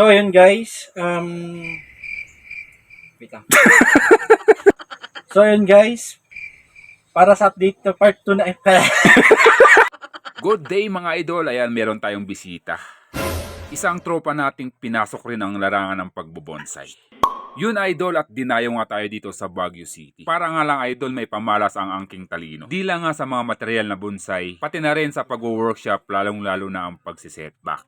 So, ayun guys. Um, wait lang. so, ayun guys. Para sa update to part 2 na Good day mga idol, ayan meron tayong bisita. Isang tropa nating pinasok rin ang larangan ng pagbobonsai. Yun idol at dinayo nga tayo dito sa Baguio City. Para nga lang idol may pamalas ang angking talino. Di lang nga sa mga material na bonsai, pati na rin sa pag-workshop lalong lalo na ang pagsisetback.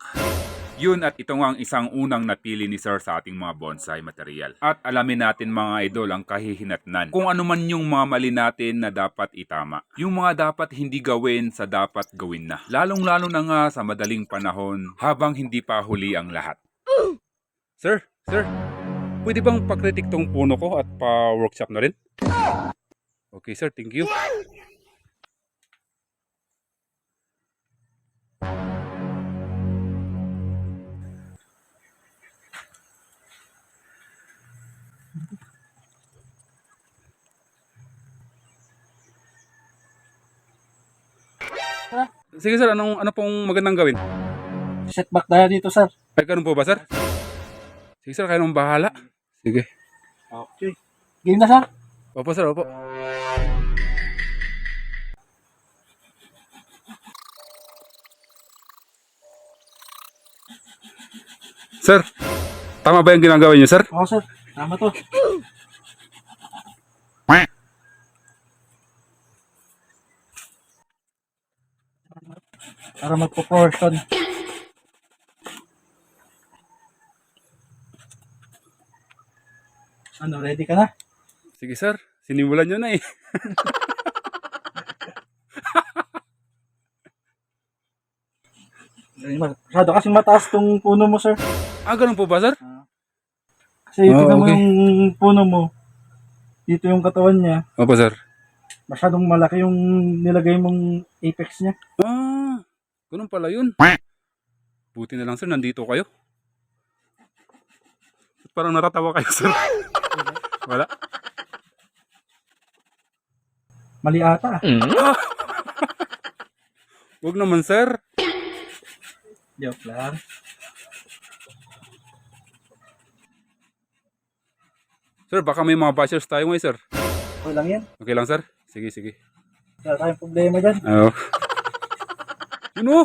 Yun at ito nga ang isang unang napili ni Sir sa ating mga bonsai material. At alamin natin mga idol ang kahihinatnan. Kung ano man yung mga mali natin na dapat itama. Yung mga dapat hindi gawin sa dapat gawin na. Lalong lalo na nga sa madaling panahon habang hindi pa huli ang lahat. Sir, sir, pwede bang pakritik tong puno ko at pa-workshop na rin? Okay sir, thank you. Sige sir, anong ano pong magandang gawin? setback tayo dito, sir. Ay, ganun po ba, sir? Sige, sir, kayo nang bahala. Sige. Okay. Game na, sir. Opo, sir, opo. Sir, tama ba yung ginagawa niyo, sir? Oo, sir. Tama to. Para mag-proportion. Ano, ready ka na? Sige, sir. Sinimulan niyo na eh. Masyado kasi mataas tong puno mo, sir. Ah, ganun po ba, sir? Kasi Ah, tingnan mo okay. yung puno mo. Dito yung katawan niya. Opo, sir. Masyadong malaki yung nilagay mong apex niya. Ah, ganun pala yun. Buti na lang, sir, nandito kayo. Parang natatawa kayo, sir. Wala. Mali ata. Huwag naman, sir. Joke lang. Sir, baka may mga bashers tayo ngayon, sir. Okay lang yan. Okay lang, sir? Sige, sige. Wala tayong problema dyan. Oo. Oh.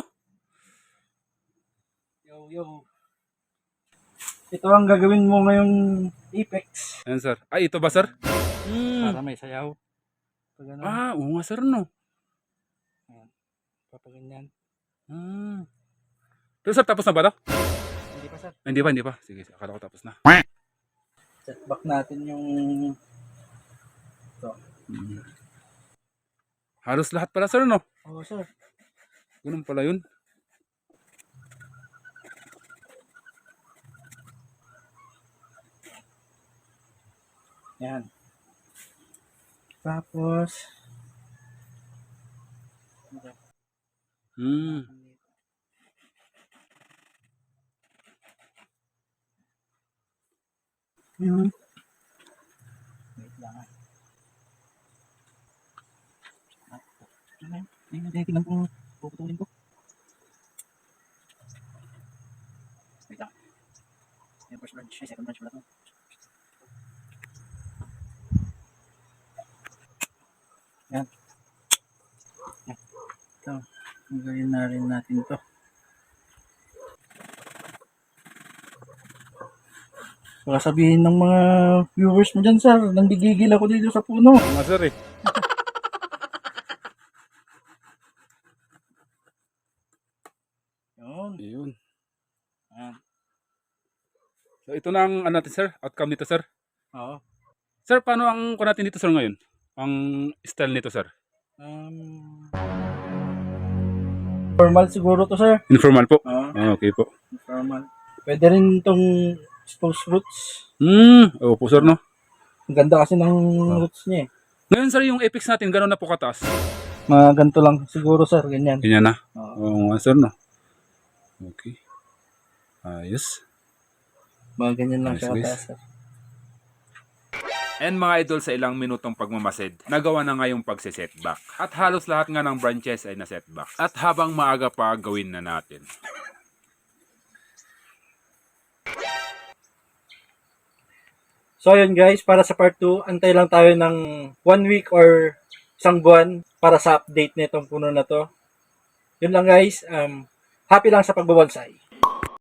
Yo, yo. Ito ang gagawin mo ngayong apex. Ayan, sir. Ay, ito ba, sir? Hmm. Para may sayaw. Pag ano, Ah, oo nga, sir, no. papaganyan. Hmm. Pero, sir, tapos na ba ito? Hindi pa sir. Ay, hindi pa, hindi pa. Sige, akala ko tapos na. Setback natin yung... Hmm. Halos lahat pala, sir, no? Oo sir. Ganun pala yun. Yan. Tapos... Hmm. Yun. Wait lang ah. Ano yun? Ayun, ayun, tingnan ko. Puputulin ko. Wait lang. Yung first branch, ay second branch pala to. Yan. Yan. Ito. Gawin na rin natin to. Baka sabihin ng mga viewers mo dyan, sir, nanggigigil ako dito sa puno. Nga, sir, eh. Yun. Ayun. Ayan. So, ito na ang, ano natin, sir? Outcome nito, sir. Oo. Sir, paano ang kuha natin dito, sir, ngayon? Ang style nito, sir? Um, formal siguro to, sir. Informal po. Oo. Ah, okay po. Formal. Pwede rin itong exposed roots. Hmm. Opo, sir, no? Ang ganda kasi ng roots niya eh. Ngayon, sir, yung apex natin, gano'n na po kataas? Mga ganito lang siguro, sir. Ganyan. Ganyan na. Oo. Oo nga, sir, no? Okay. Ayos. Mga ganyan lang kataas, sir. And mga idol sa ilang minutong pagmamasid, nagawa na nga yung pagsisetback. At halos lahat nga ng branches ay na-setback. At habang maaga pa, gawin na natin. So yun guys, para sa part 2, antay lang tayo ng one week or isang buwan para sa update nitong puno na to. Yun lang guys, um, happy lang sa pagbabonsai.